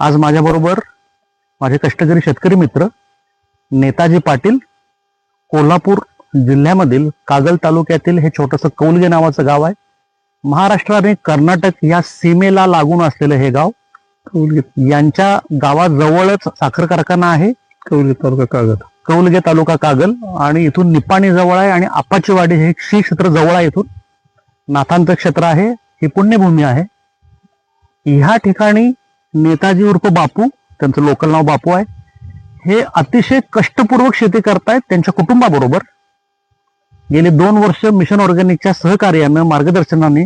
आज माझ्याबरोबर माझे कष्टकरी शेतकरी मित्र नेताजी पाटील कोल्हापूर जिल्ह्यामधील कागल तालुक्यातील हे छोटंसं कौलगे नावाचं गाव आहे. महाराष्ट्र आणि कर्नाटक या सीमेला लागून असलेलं हे गाव यांच्या गावाजवळच साखर कारखाना आहे. कवली तालुका कागद. कौलगे तालुका कागल आणि इथून निपाणी जवळ आहे आणि आपाचीवाडी हे श्री क्षेत्र जवळ आहे इथून. नाथांत क्षेत्र आहे ही पुण्यभूमी आहे. ह्या ठिकाणी नेताजी उर्फ बापू त्यांचं लोकल नाव बापू आहे. हे अतिशय कष्टपूर्वक शेती करतायत त्यांच्या कुटुंबाबरोबर. गेली दोन वर्ष मिशन ऑर्गॅनिकच्या सहकार्यानं मार्गदर्शनाने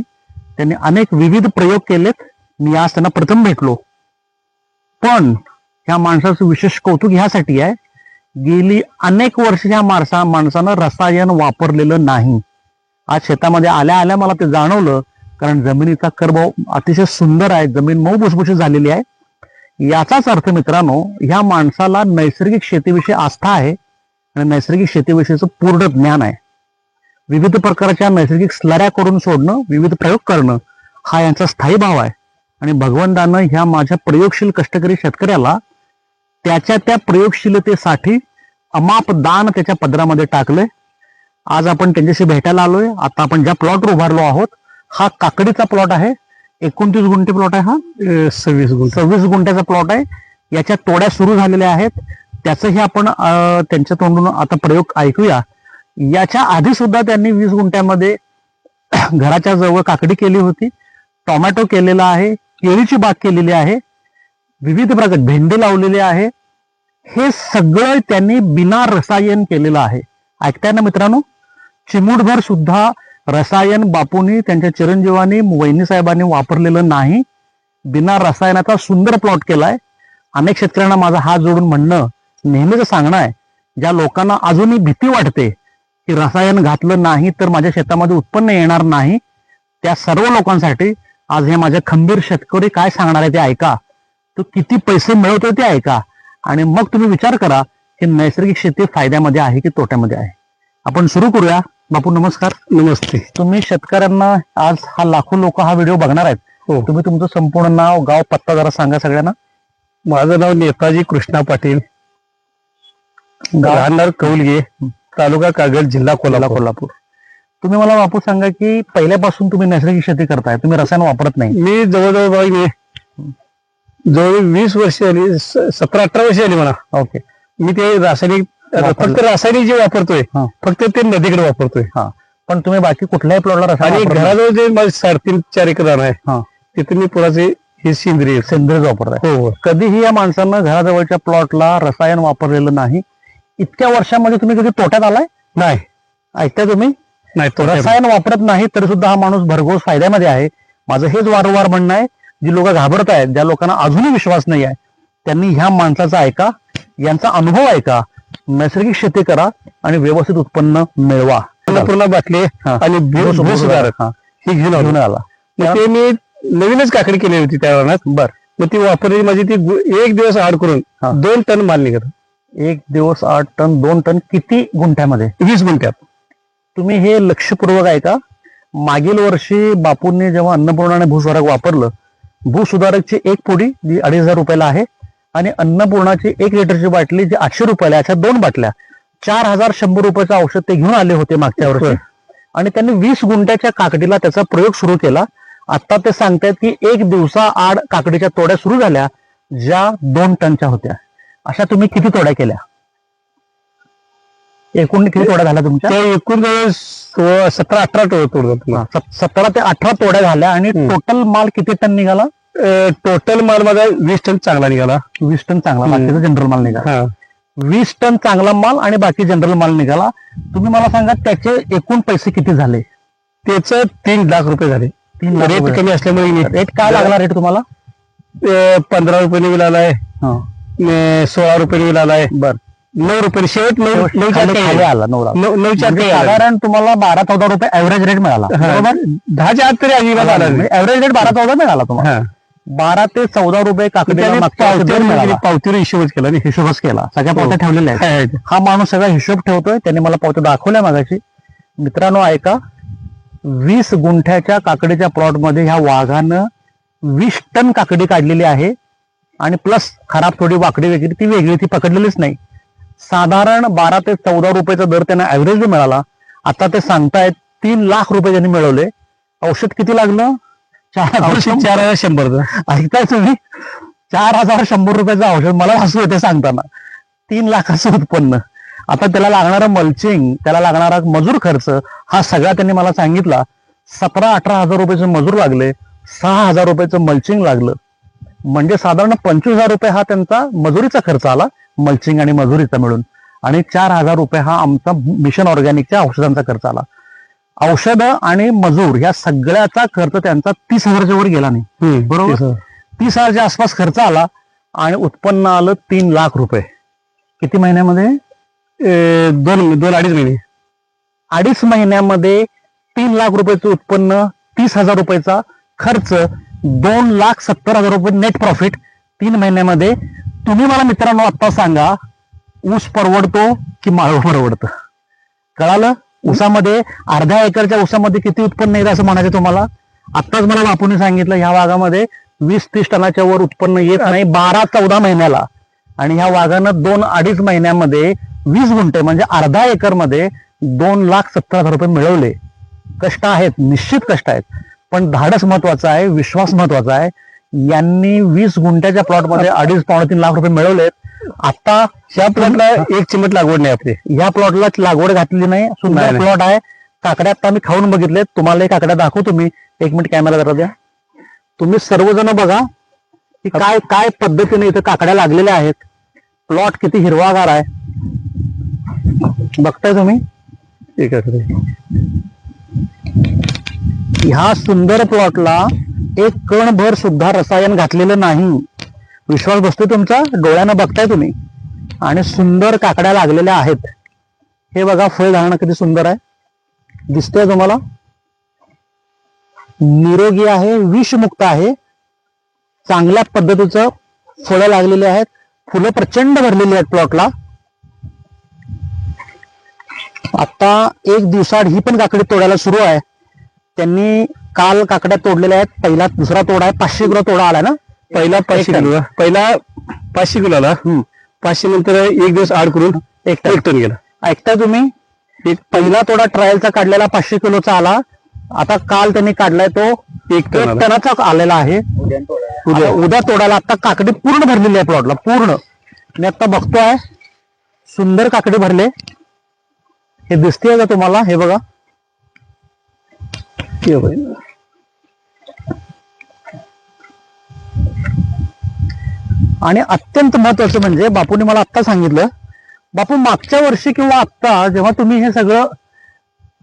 त्यांनी अनेक विविध प्रयोग केलेत. मी आज त्यांना प्रथम भेटलो. पण ह्या माणसाचं विशेष कौतुक ह्यासाठी आहे गेली अनेक वर्ष ह्या माणसा माणसानं रसायन वापरलेलं नाही. आज शेतामध्ये आल्या आल्या मला ते जाणवलं. कारण जमिनीचा कर्भाव अतिशय सुंदर आहे. जमीन मऊ भुसभुशीत झालेली आहे. याचाच अर्थ मित्रांनो ह्या माणसाला नैसर्गिक शेतीविषयी आस्था आहे आणि नैसर्गिक शेतीविषयीचं पूर्ण ज्ञान आहे. विविध प्रकारच्या नैसर्गिक स्लऱ्या करून सोडणं विविध प्रयोग करणं हा यांचा स्थायी भाव आहे. आणि भगवंतानं ह्या माझ्या प्रयोगशील कष्टकरी शेतकऱ्याला त्याच्या त्या प्रयोगशीलतेसाठी अमाप दान त्याच्या पदरामध्ये टाकलंय. आज आपण त्यांच्याशी भेटायला आलोय. आता आपण ज्या प्लॉटवर उभारलो आहोत हा काकडीचा प्लॉट आहे. एकोणतीस गुंठे प्लॉट आहे हा. सव्वीस गुंठ. सव्वीस गुंठ्याचा प्लॉट आहे. याच्या तोड्या सुरू झालेल्या आहेत. त्याचंही आपण त्यांच्या तोंडून आता प्रयोग ऐकूया. याच्या आधी सुद्धा त्यांनी वीस गुंठ्यामध्ये घराच्या जवळ काकडी केली होती. टोमॅटो केलेला आहे. केळीची बाग केलेली आहे. विविध प्रकार भेंडे लावलेले आहे. हे सगळं त्यांनी बिना रसायन केलेलं आहे. ऐकताय ना मित्रांनो? चिमूटभर सुद्धा रसायन बापूंनी त्यांच्या चिरंजीवानी वहिनी साहेबांनी वापरलेलं नाही. बिना रसायनाचा सुंदर प्लॉट केलाय. अनेक शेतकऱ्यांना माझा हात जोडून म्हणणं नेहमीच सांगणं आहे ज्या लोकांना अजूनही भीती वाटते की रसायन घातलं नाही तर माझ्या शेतामध्ये उत्पन्न येणार नाही त्या सर्व लोकांसाठी आज हे माझ्या खंबीर शेतकरी काय सांगणार आहे ते ऐका. तो किती पैसे मिळवतोय ते ऐका. आणि मग तुम्ही विचार करा की नैसर्गिक शेती फायद्यामध्ये आहे की तोट्यामध्ये आहे? आपण सुरू करूया. बापू नमस्कार. नमस्ते. तुम्ही शेतकऱ्यांना आज हा लाखो लोक हा व्हिडिओ बघणार आहेत. हो. तुम्ही तुमचं संपूर्ण नाव गाव पत्ता जरा सांगा सगळ्यांना. माझं नाव नेताजी कृष्णा पाटील. राहणार कौलगे तालुका कागद जिल्हा कोल्हापूर. कोल्हापूर. तुम्ही मला बापू सांगा की पहिल्यापासून तुम्ही नैसर्गिक शेती करताय तुम्ही रसायन वापरत नाही. मी जवळजवळ जवळ वीस वर्ष आली सतरा अठरा वर्ष आली मला ओके. मी ते रासायनिक. फक्त रासायनिक जे वापरतोय हा. फक्त ते नदीकडे वापरतोय. पण तुम्ही बाकी कुठल्याही प्लॉटला रसायन आणि वापरत नाही. घराजवळ जे माझे साडेतीन चार एकर रान आहे हा. तिथे मी पुराचे हे सेंद्रिय सेंद्रिय वापरताय. हो हो. कधीही या माणसानं घराजवळच्या प्लॉटला रसायन वापरलेलं नाही. इतक्या वर्षामध्ये तुम्ही कधी तोट्यात आलाय? नाही. ऐकताय तुम्ही? नाही तो रसायन वापरत नाही तरी सुद्धा हा माणूस भरघोस फायद्यामध्ये आहे. माझं हेच वारंवार म्हणणं आहे जी लोक घाबरत आहेत ज्या लोकांना अजूनही विश्वास नाही आहे त्यांनी ह्या माणसाचा ऐका यांचा अनुभव ऐका नैसर्गिक शेती करा आणि व्यवस्थित उत्पन्न मिळवा. पूर्ण बाटली. आणि हा. घेऊन आलो. ते मी नवीनच काकडी केली होती त्या रानात बर. मग ती वापरली माझी ती एक दिवस आड करून. दोन टन माल निघत एक दिवस आठ टन दोन टन किती गुंठ्यामध्ये? वीस गुंठ्यात. तुम्ही हे लक्षपूर्वक ऐका. मागील वर्षी बापूंनी जेव्हा अन्नपूर्णा आणि भूसुधारक वापरलं भूसुधारकची एक पुडी जी अडीच हजार रुपयाला आहे आणि अन्नपूर्णाची एक लिटरची बाटली जी आठशे रुपयाला अशा दोन बाटल्या. चार हजार शंभर रुपयाचं औषध ते घेऊन आले होते मागच्या वर्षी. आणि त्यांनी वीस गुंठ्याच्या काकडीला त्याचा प्रयोग सुरू केला. आता ते सांगतायत की एक दिवसा आड काकडीच्या तोड्या सुरू झाल्या ज्या दोन टनच्या होत्या. अशा तुम्ही किती तोड्या केल्या? एकूण किती तोड्या झाल्या तुमच्या? एकूण जवळ सतरा अठरा सत- सतरा ते अठरा तोड्या झाल्या आणि. टोटल माल किती टन निघाला? टोटल माल माझा वीस टन चांगला निघाला. वीस टन चांगला. बाकीचा जनरल माल निघाला. वीस टन चांगला माल आणि बाकी जनरल माल निघाला. तुम्ही मला सांगा त्याचे एकूण पैसे किती झाले? त्याच तीन लाख रुपये झाले. तीन लाख रेट. कमी असल्यामुळे रेट काय लागला रेट तुम्हाला? पंधरा रुपये हा, सोळा रुपये मिळालाय बर. नऊ रुपये शेवट नऊ खाली आला. नऊ नऊ चार म्हणजे काही आला. साधारण तुम्हाला बारा चौदा रुपये ऍव्हरेज रेट मिळाला हा. बरोबर दहाच्या आत तरी अजिबात आला नाही. रेट बारा चौदा मिळाला तुम्हाला हा बारा ते चौदा रुपये काकडीला त्याने मागच्या वर्षी दर पावतीवर मिळाला. वगैरे पावतीवर हिशोबच केला नाही हिशोबच केला सगळ्या हो. पावत्या ठेवलेल्या आहेत आहे, आहे. हा माणूस सगळा हिशोब ठेवतोय त्याने मला पावत्या दाखवल्या मागाशी मित्रांनो ऐका वीस गुंठ्याच्या काकडीच्या प्लॉटमध्ये ह्या वाघानं वीस टन काकडी काढलेली आहे आणि प्लस खराब थोडी वाकडी वगैरे ती वेगळी ती पकडलेलीच नाही साधारण बारा ते चौदा रुपयाचा दर त्यांना ऍव्हरेज मिळाला. आता ते सांगतायत तीन लाख रुपये त्यांनी मिळवले. औषध किती लागलं? चार चार हजार शंभरचं ऐकताय तुम्ही? चार हजार शंभर रुपयाचं औषध मला हसू होते सांगताना. तीन लाखाचं उत्पन्न. आता त्याला लागणारं मल्चिंग त्याला लागणारा मजूर खर्च हा सगळा त्यांनी मला सांगितला. सतरा अठरा हजार रुपयाचे मजूर लागले. सहा हजार रुपयाचं मल्चिंग लागलं. म्हणजे साधारण पंचवीस हजार रुपये हा त्यांचा मजुरीचा खर्च आला मल्चिंग आणि मजुरीचा मिळून. आणि चार हजार रुपये हा आमचा मिशन ऑर्गॅनिकच्या औषधांचा खर्च आला. औषधं आणि मजूर ह्या सगळ्याचा खर्च त्यांचा तीस हजारच्या वर गेला नाही. बरोबर. बरोबर? तीस हजारच्या आसपास खर्च आला आणि उत्पन्न आलं तीन लाख रुपये. किती महिन्यामध्ये? दोन दोन अडीच महिने. अडीच महिन्यामध्ये तीन लाख रुपयाचं उत्पन्न तीस हजार रुपयाचा खर्च दोन लाख सत्तर हजार रुपये नेट प्रॉफिट तीन महिन्यामध्ये. तुम्ही मला मित्रांनो आता सांगा ऊस परवडतो की माळव परवडतं? कळालं? ऊसामध्ये अर्ध्या एकरच्या ऊसामध्ये किती उत्पन्न येईल असं म्हणायचं तुम्हाला? आत्ताच मला बापूने सांगितलं ह्या वाघामध्ये वीस तीस टनाच्या वर उत्पन्न येत नाही बारा चौदा महिन्याला. आणि ह्या वाघानं दोन अडीच महिन्यामध्ये वीस गुंठे म्हणजे अर्धा एकरमध्ये दोन लाख सत्तर हजार रुपये मिळवले. कष्ट आहेत निश्चित कष्ट आहेत. पण धाडस महत्वाचं आहे विश्वास महत्त्वाचा आहे. यांनी वीस गुंठ्याच्या प्लॉटमध्ये अडीच पावणे तीन लाख रुपये मिळवलेत. आता ह्या प्लॉटला एक चिमट लागवड नाही आपली. या प्लॉटला लागवड घातलेली नाही सुंदर. प्लॉट आहे. काकड्या आता मी खाऊन बघितले तुम्हाला काकड्या दाखवतो मी. एक मिनिट कॅमेरा जरा द्या. तुम्ही सर्वजण बघा की काय काय पद्धतीने इथं काकड्या लागलेल्या आहेत. प्लॉट किती हिरवागार आहे. बघताय तुम्ही? एक आहे. ह्या सुंदर प्लॉटला एक कणभर सुद्धा रसायन घातलेलं नाही. विश्वास बसतो तुमचा? डोळ्यानं बघताय तुम्ही. आणि सुंदर काकड्या लागलेल्या आहेत. हे बघा फळ धारणं किती सुंदर आहे. दिसतंय तुम्हाला? निरोगी आहे विषमुक्त आहे. चांगल्या पद्धतीचं फळं लागलेली आहेत. फुलं प्रचंड भरलेली आहेत प्लॉटला. आता एक दिवसाआड ही पण काकडी तोडायला सुरू आहे. त्यांनी काल काकड्या तोडलेल्या आहेत. पहिला दुसरा तोडा आहे. पाचशे किलो तोडा आलाय ना? पहिला पाचशे. किलो पहिला पाचशे किलो आला. पाचशे नंतर एक दिवस आड करून एक टन. गेला. ऐकताय तुम्ही? एक पहिला तोडा ट्रायलचा काढलेला पाचशे किलोचा आला. आता काल त्यांनी काढलाय तो एक टन एक आला. टनाचा आलेला आहे. उद्या उद्या तोडायला आता काकडी पूर्ण भरलेली आहे प्लॉटला पूर्ण. मी आता बघतोय. सुंदर काकडी भरले. हे दिसतेय का तुम्हाला? हे बघा. हे बघ. आणि अत्यंत महत्वाचं म्हणजे बापूने मला आत्ता सांगितलं बापू मागच्या वर्षी किंवा आत्ता जेव्हा तुम्ही हे सगळं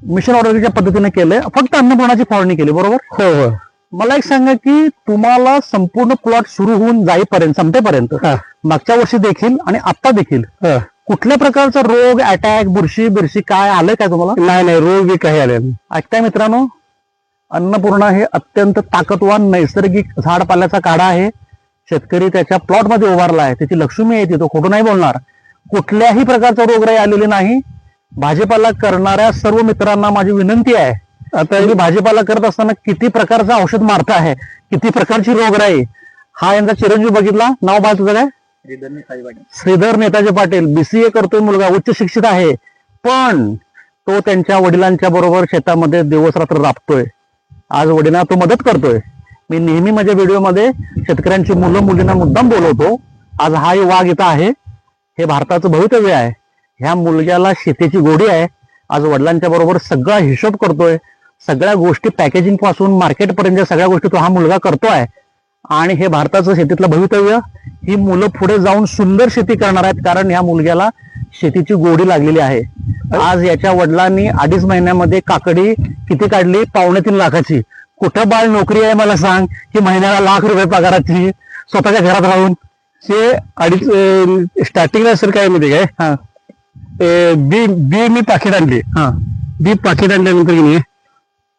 मिशन ऑर्डरच्या पद्धतीने केलंय फक्त अन्नपूर्णाची फवारणी केली बरोबर हो हो मला एक सांगा की तुम्हाला संपूर्ण प्लॉट सुरू होऊन जाईपर्यंत संपेपर्यंत मागच्या वर्षी देखील आणि आता देखील. कुठल्या प्रकारचा रोग अटॅक बुरशी बिरशी काय आलंय काय तुम्हाला नाही नाही रोग बी काही आले. ऐकताय मित्रांनो अन्नपूर्णा हे अत्यंत ताकदवान नैसर्गिक झाडपाल्याचा काढा आहे. शेतकरी त्याच्या प्लॉटमध्ये उभारला आहे. त्याची लक्ष्मी आहे ती. तो खोटं नाही बोलणार. कुठल्याही प्रकारचा रोगराई आलेली नाही. भाजीपाला करणाऱ्या सर्व मित्रांना माझी विनंती आहे. आता तुम्ही भाजीपाला करत असताना किती प्रकारचं औषध मारता आहे? किती प्रकारची रोगराई? हा यांचा चिरंजीव बघितला. नाव बाळ तुझं काय? श्रीधर नेताजी. पाटील. बीसीए करतोय मुलगा. उच्च शिक्षित आहे. पण तो त्यांच्या वडिलांच्या बरोबर शेतामध्ये दिवस रात्र राबतोय. आज वडिलांना तो मदत करतोय. मी नेहमी माझ्या व्हिडिओमध्ये शेतकऱ्यांची मुलं मुलींना मुद्दाम बोलवतो. आज हा वाघ इथं आहे. हे भारताचं भवितव्य आहे. ह्या मुलग्याला शेतीची गोडी आहे. आज वडिलांच्या बरोबर सगळा हिशोब करतोय. सगळ्या गोष्टी पॅकेजिंगपासून मार्केट पर्यंत सगळ्या गोष्टी तो हा मुलगा करतोय. आणि हे भारताचं शेतीतलं भवितव्य. ही मुलं पुढे जाऊन सुंदर शेती करणार आहेत. कारण ह्या मुलग्याला शेतीची गोडी लागलेली आहे. आज याच्या वडिलांनी अडीच महिन्यामध्ये काकडी किती काढली? पावणे तीन लाखाची. कुठं बाळ नोकरी आहे मला सांग की महिन्याला लाख रुपये पगाराची स्वतःच्या घरात राहून. हे अडीच स्टार्टिंगला सर काय माहिती काय? हा. बी बी मी पाकिट आणली. हा. बी पाकिट आणल्यानंतर की नाही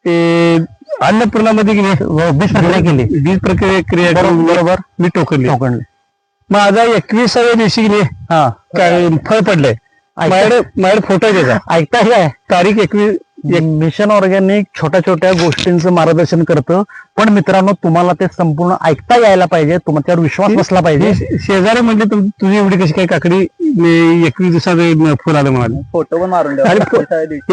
ते अन्नपूर्णामध्ये की नाही बीज प्रक्रिया केली. बीज प्रक्रिया क्रिया बरोबर. मी टोकनली. टोकणले माझा एकविसाव्या दिवशी नाही हा. काय फळ पडलंय. माझ्याकडे माझ्याकडे फोटो आहे त्याचा. ऐकताय काय? तारीख एकवीस मिशन ऑर्गॅनिक छोट्या छोट्या गोष्टींचं मार्गदर्शन करतं. पण मित्रांनो तुम्हाला ते संपूर्ण ऐकता यायला पाहिजे. तुमच्यावर विश्वास बसला पाहिजे. शेजारी म्हणजे तुम- तुझी एवढी कशी काय काकडी? मी एकवीस दिवसाचं फुल आलं म्हणाले. फोटो पण मारून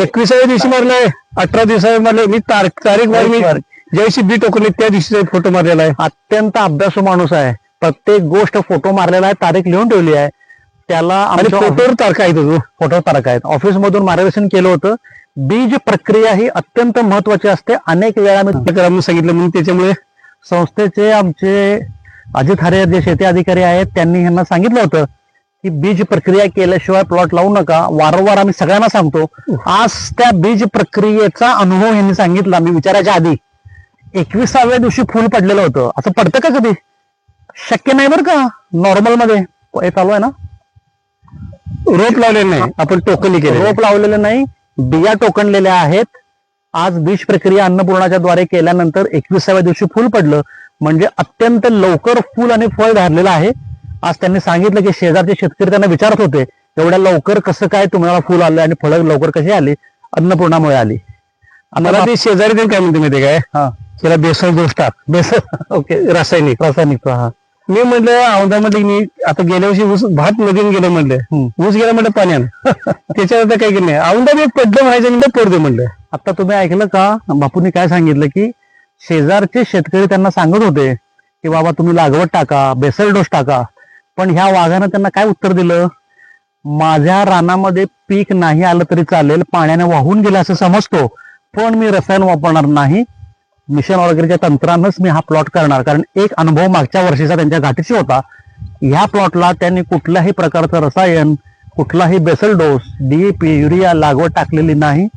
एकविसाव्या दिवशी. मारलाय. अठरा दिवसाव्या मारले मी तारीख तारीख मारली. मी ज्या दिवशी बी टोकली त्या दिवशी फोटो मारलेला आहे. अत्यंत अभ्यासू माणूस आहे. प्रत्येक गोष्ट फोटो मारलेला आहे तारीख लिहून ठेवली आहे. त्याला फोटोवर तारखा आहे तो फोटो तारखा आहेत. ऑफिस मधून मार्गदर्शन केलं होतं. बीज प्रक्रिया ही अत्यंत महत्वाची असते. अनेक वेळा मी सांगितलं म्हणून त्याच्यामुळे संस्थेचे आमचे अजित हरे जे शेती अधिकारी आहेत त्यांनी यांना सांगितलं होतं की बीज प्रक्रिया केल्याशिवाय प्लॉट लावू नका. वारंवार आम्ही सगळ्यांना सांगतो. आज त्या बीज प्रक्रियेचा अनुभव यांनी सांगितला. मी विचारायच्या आधी एकविसाव्या दिवशी फुल पडलेलं होतं. असं पडतं का कधी? शक्य नाही बरं का. नॉर्मलमध्ये. हे चालू आहे ना? रोप लावलेलं नाही. आपण टोकनी केलं रोप लावलेले नाही. बिया टोकणलेल्या आहेत. आज बीज प्रक्रिया अन्नपूर्णाच्या द्वारे केल्यानंतर एकविसाव्या दिवशी फुल पडलं. म्हणजे अत्यंत लवकर फुल आणि फळ धारलेलं आहे. आज त्यांनी सांगितलं की शेजारचे शेतकरी त्यांना विचारत होते एवढ्या लवकर कसं काय तुम्हाला फुल आलं आणि फळं लवकर कशी आली? अन्नपूर्णामुळे आली. मला ते शेजारी काय म्हणते माहिती काय? हा. त्याला बेसन दोष टाक बेस ओके रासायनिक. रासायनिक हा. मी म्हटलं औंधामध्ये मी आता गेल्या वर्षी ऊस भात नदीने गेलं म्हणलं. ऊस गेला म्हणलं पाण्यानं. त्याच्यावर काय केलं नाही. औंधा एक पडलं म्हणलं पडते म्हणलं आता तुम्ही ऐकलं का? बापूंनी काय सांगितलं की शेजारचे शेतकरी त्यांना सांगत होते की बाबा तुम्ही लागवड टाका बेसल डोस टाका. पण ह्या वाघानं त्यांना काय उत्तर दिलं? माझ्या रानामध्ये पीक नाही आलं तरी चालेल पाण्याने वाहून गेलं असं समजतो पण मी रसायन वापरणार नाही मिशन ऑर्गॅनिकच्या तंत्रानंच मी हा प्लॉट करणार. कारण एक अनुभव मागच्या वर्षीचा त्यांच्या घाटीशी होता. ह्या प्लॉटला त्यांनी कुठल्याही प्रकारचं रसायन कुठलाही बेसल डोस डीएपी युरिया लागवड टाकलेली नाही.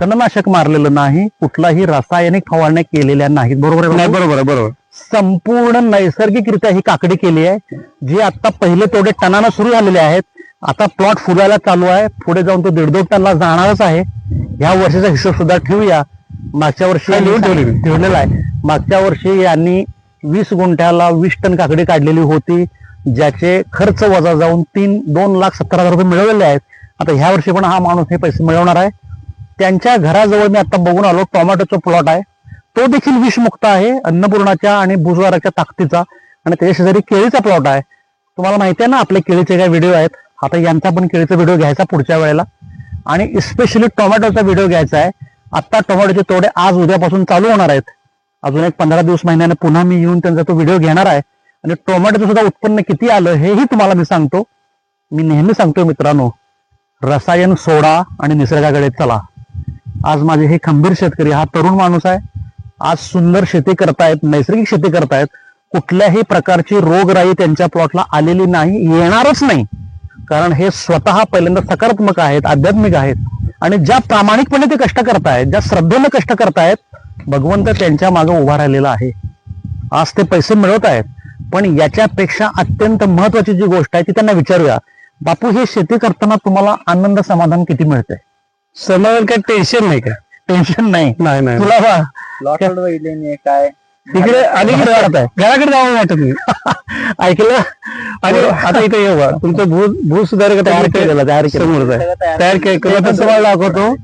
तणनाशक मारलेलं नाही. कुठलाही रासायनिक फवारण्या केलेल्या नाहीत. बरोबर नाही? बरोबर बरोबर. संपूर्ण नैसर्गिकरित्या ही काकडी केली आहे. जी आता पहिले तोडे टनानं सुरू झालेले आहेत. आता प्लॉट फुलायला चालू आहे. पुढे जाऊन तो दीड दोन टनला जाणारच आहे. ह्या वर्षीचा हिशोब सुद्धा ठेवूया. मागच्या वर्षी लिहून यांनी ठेवलेली. ठेवलेला आहे. मागच्या वर्षी यांनी वीस गुंठ्याला वीस टन काकडी काढलेली होती. ज्याचे खर्च वजा जाऊन तीन दोन लाख सत्तर हजार रुपये मिळवलेले आहेत. आता ह्या वर्षी पण हा माणूस हे पैसे मिळवणार आहे. त्यांच्या घराजवळ मी आता बघून आलो टोमॅटोचा प्लॉट आहे. तो देखील विषमुक्त आहे अन्नपूर्णाच्या आणि भुजवाराच्या ताकदीचा. आणि त्याच्या शेजारी केळीचा प्लॉट आहे. तुम्हाला माहिती आहे ना आपले केळीचे काय व्हिडिओ आहेत. आता यांचा पण केळीचा व्हिडिओ घ्यायचा पुढच्या वेळेला. आणि स्पेशली टोमॅटोचा व्हिडिओ घ्यायचा आहे. आता टोमॅटोचे तोडे आज उद्यापासून चालू होणार आहेत. अजून एक पंधरा दिवस महिन्याने पुन्हा मी येऊन त्यांचा तो व्हिडिओ घेणार आहे. आणि टोमॅटोचं सुद्धा उत्पन्न किती आलं हेही तुम्हाला मी सांगतो. मी नेहमी सांगतो मित्रांनो रसायन सोडा आणि निसर्गाकडे चला. आज माझे हे खंबीर शेतकरी हा तरुण माणूस आहे. आज सुंदर शेती करतायत नैसर्गिक शेती करतायत. कुठल्याही प्रकारची रोगराई त्यांच्या प्लॉटला आलेली नाही येणारच नाही. कारण हे स्वतः पहिल्यांदा सकारात्मक आहेत आध्यात्मिक आहेत. आणि ज्या प्रामाणिकपणे ते कष्ट करतायत ज्या श्रद्धेनं कष्ट करतायत भगवंत त्यांच्या मागे उभा राहिलेला आहे. आज ते पैसे मिळवत आहेत पण याच्यापेक्षा अत्यंत महत्वाची जी गोष्ट आहे ती त्यांना विचारूया. बापू हे शेती करताना तुम्हाला आनंद समाधान किती मिळतंय? समाधान काय टेन्शन नाही काय टेन्शन नाही. नाही नाही. तुला काय? तिकडे अलीकडे वाटत आहे घराकडे जावं वाटत नाही ऐकलं? आणि आता इथे येऊ. तुमचं भू भूसुधारक तयार केलेलं तयार तयार केलं तर तुम्हाला दाखवतो.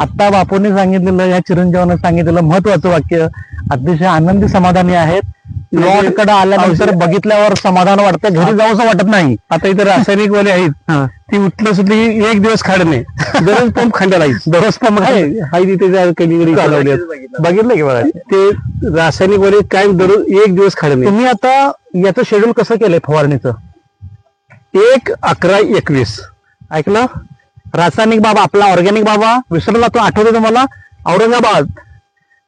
आता बापूंनी सांगितलेलं या चिरंजीवानं सांगितलेलं महत्वाचं वाक्य. अतिशय आनंदी समाधानी आहेत. प्लॉटकडे आल्यानंतर बघितल्यावर समाधान वाटतं घरी जाऊसं वाटत नाही. आता इथे रासायनिक वाले आहेत. ती उठलं सुटली की एक दिवस खाड नाही दररोज पंप खांद्याला. दररोज आहे. आहे. तिथे आहेत. बघितलं की बघा. ते रासायनिक वाले काय दररोज एक दिवस खाड नाही तुम्ही आता याचं शेड्यूल कसं केलंय फवारणीचं? एक अकरा एकवीस. ऐकलं? रासायनिक बाबा आपला ऑर्गॅनिक बाबा. विसरला तो आठवतो तुम्हाला? औरंगाबाद.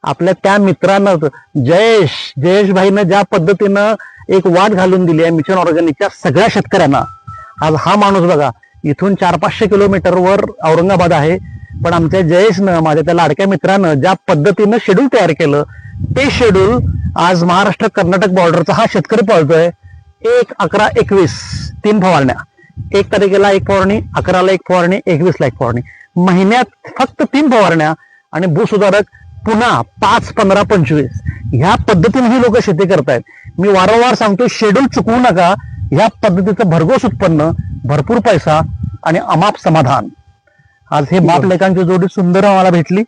आपल्या त्या मित्रानं जयेश जयेश भाईनं ज्या पद्धतीनं एक वाट घालून दिली आहे मिशन ऑर्गॅनिकच्या सगळ्या शेतकऱ्यांना. आज हा माणूस बघा इथून चार पाचशे किलोमीटरवर औरंगाबाद आहे. पण आमच्या जयेशनं माझ्या त्या लाडक्या मित्रानं ज्या पद्धतीनं शेड्यूल तयार केलं ते शेड्यूल आज महाराष्ट्र कर्नाटक बॉर्डरचा हा शेतकरी पळतोय. एक अकरा एकवीस तीन फवारण्या. एक तारखेला एक फवारणी अकराला एक फवारणी एकवीसला एक फवारणी. महिन्यात फक्त तीन फवारण्या आणि भूसुधारक पुन्हा पाच पंधरा पंचवीस. ह्या पद्धतीने ही लोक शेती करतायत. मी वारंवार सांगतो शेड्यूल चुकवू नका. ह्या पद्धतीचं भरघोस उत्पन्न भरपूर पैसा आणि अमाप समाधान. आज हे बाप लेखांची जोडी सुंदर आम्हाला भेटली.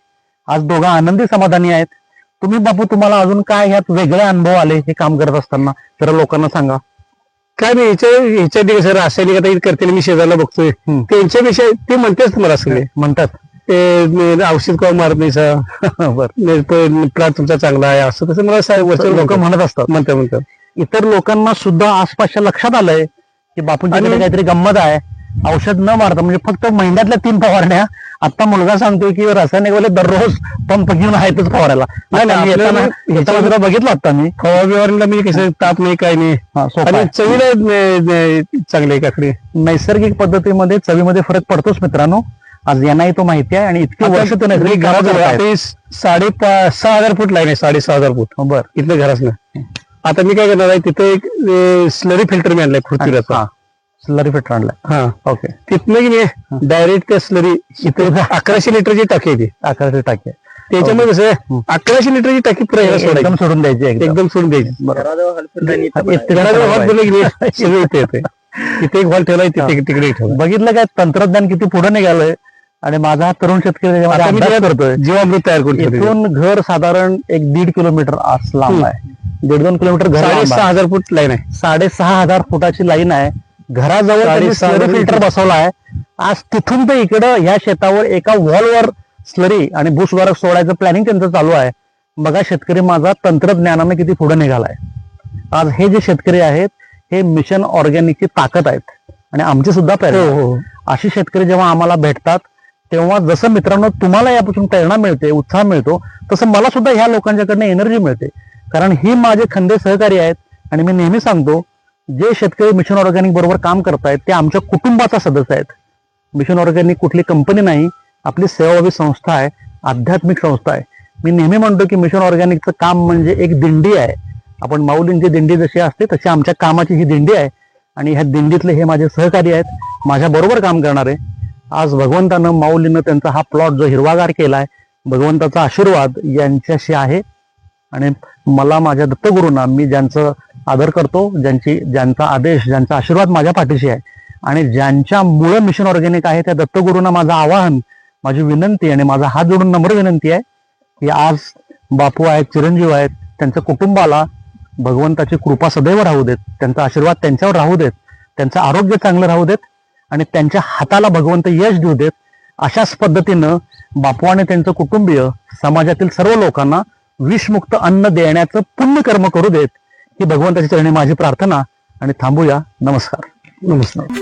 आज दोघं आनंदी समाधानी आहेत. तुम्ही बापू तुम्हाला अजून काय ह्यात वेगळे अनुभव आले हे काम करत असताना? जरा लोकांना सांगा. काय नाही याच्या ह्याच्या रासायनिक आता करते मी शेजारला बघतोय. त्यांच्यापेक्षा ते म्हणतेच तुम्हाला सगळे. म्हणतात. ते मी औषध का मारत नाही सा बर. प्लॉट तुमचा चांगला आहे असं तसं मला वरचं लोक म्हणत असतात. म्हणतात म्हणतात इतर लोकांना सुद्धा आसपासच्या लक्षात आलंय की बापूंच्याकडे काहीतरी गंमत आहे. औषध न मारता म्हणजे फक्त महिन्यातल्या तीन फवारण्या. आता मुलगा सांगतोय की रासायनिकवाले दररोज पंप घेऊन आहेतच फवारायला. नाही, बघितलं आता मी. फवा बिवारीला मी कसं ताप नाही काय नाही. हा. चवीला चांगले काकडे. नैसर्गिक पद्धतीमध्ये चवीमध्ये फरक पडतोच मित्रांनो. आज यांनाही तो माहिती आहे आणि इतकी वर्ष तो. आता हे साडे सहा हजार फूट लाईन आहे साडे सहा हजार फूट. हो, बर. इथलं घराच नाही आता मी काय करणार आहे तिथे एक स्लरी फिल्टर मी आणलाय खुर्चीचा स्लरी फिट आणलाय. हा. ओके तिथनं की मी डायरेक्ट त्या स्लरी इथे अकराशे लिटरची टाकी आहे ती. आकाराची टाकी आहे. त्याच्यामुळे कसं अकराशे लिटरची टाकी एकदम सोडून द्यायची एकदम सोडून द्यायची. घराजवळ. घराजवळ तिथे एक हॉल ठेवलाय तिथे तिकडे ठेवला. बघितलं काय तंत्रज्ञान किती पुढे निघालंय आणि माझा तरुण शेतकरी करतोय. जीवामृत तयार आहे. इथून घर साधारण एक दीड किलोमीटर लांब आहे. दीड दोन किलोमीटर घर आहे. हजार फूट लाईन आहे. साडेसहा हजार फुटाची लाईन आहे. घराजवळ फिल्टर. बसवला आहे. आज तिथून ते इकडं ह्या शेतावर एका वॉलवर स्लरी आणि भूसुधारक सोडायचं प्लॅनिंग त्यांचं चालू आहे. बघा शेतकरी माझा तंत्रज्ञानाने किती पुढे निघालाय. आज हे जे शेतकरी आहेत हे मिशन ऑर्गॅनिकची ताकद आहेत. आणि आमची सुद्धा हो. हो. अशी शेतकरी जेव्हा आम्हाला भेटतात तेव्हा जसं मित्रांनो तुम्हाला यापासून प्रेरणा मिळते उत्साह मिळतो तसं मला सुद्धा ह्या लोकांच्याकडनं एनर्जी मिळते. कारण ही माझे खंदे सहकारी आहेत आणि मी नेहमी सांगतो जे शेतकरी मिशन ऑर्गॅनिक बरोबर काम करतायत ते आमच्या कुटुंबाचा सदस्य आहेत. मिशन ऑर्गॅनिक कुठली कंपनी नाही आपली सेवाभावी संस्था आहे आध्यात्मिक संस्था आहे. मी नेहमी म्हणतो की मिशन ऑर्गॅनिकचं काम म्हणजे एक दिंडी आहे. आपण माऊलींची दिंडी जशी असते तशी आमच्या कामाची ही दिंडी आहे. आणि ह्या दिंडीतले हे माझे सहकारी आहेत माझ्या बरोबर काम करणारे. आज भगवंतानं माऊलीनं त्यांचा हा प्लॉट जो हिरवागार केलाय भगवंताचा आशीर्वाद यांच्याशी आहे. आणि मला माझ्या दत्तगुरूंना मी ज्यांचं आदर करतो ज्यांची ज्यांचा आदेश ज्यांचा आशीर्वाद माझ्या पाठीशी आहे आणि ज्यांच्या मूळ मिशन ऑर्गॅनिक आहे त्या दत्तगुरूंना माझं आवाहन माझी विनंती आणि माझा हात जोडून नम्र विनंती आहे की आज बापू आहेत चिरंजीव आहेत त्यांच्या कुटुंबाला भगवंताची कृपा सदैव राहू देत त्यांचा आशीर्वाद त्यांच्यावर राहू देत त्यांचं आरोग्य चांगलं राहू देत आणि त्यांच्या हाताला भगवंत यश देऊ देत अशाच पद्धतीनं बापू आणि त्यांचं कुटुंबीय समाजातील सर्व लोकांना विषमुक्त अन्न देण्याचं पुण्यकर्म करू देत ही भगवंताची चरणी माझी प्रार्थना आणि थांबूया. नमस्कार. नमस्कार.